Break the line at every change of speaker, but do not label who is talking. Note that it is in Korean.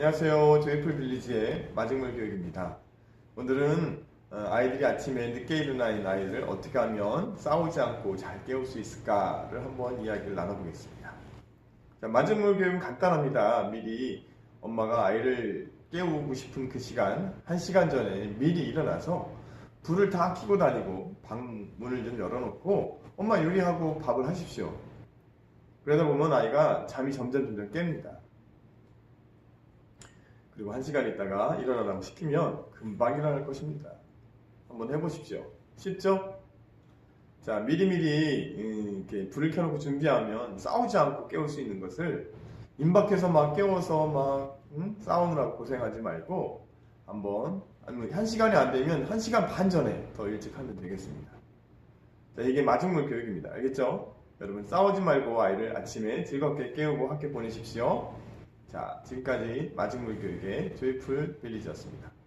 안녕하세요. 조이풀 빌리지의 마중물 교육입니다. 오늘은 어, 아이들이 아침에 늦게 일어나는 아이를 어떻게 하면 싸우지 않고 잘 깨울 수 있을까를 한번 이야기를 나눠보겠습니다. 자, 마중물 교육은 간단합니다. 미리 엄마가 아이를 깨우고 싶은 그 시간, 한 시간 전에 미리 일어나서 불을 다 켜고 다니고 방 문을 좀 열어놓고 엄마 요리하고 밥을 하십시오. 그러다 보면 아이가 잠이 점점 점점 깹니다. 그리고 한 시간 있다가 일어나라고 시키면 금방 일어날 것입니다. 한번 해보십시오. 쉽죠? 자, 미리미리 음, 이렇게 불을 켜놓고 준비하면 싸우지 않고 깨울 수 있는 것을 임박해서 막 깨워서 막 음? 싸우느라고 고생하지 말고 한번 아니면 한 시간이 안 되면 한 시간 반 전에 더 일찍 하면 되겠습니다. 자, 이게 마중물 교육입니다. 알겠죠? 여러분 싸우지 말고 아이를 아침에 즐겁게 깨우고 학교 보내십시오. 자, 지금까지 마중물 교육의 조이풀 빌리지였습니다.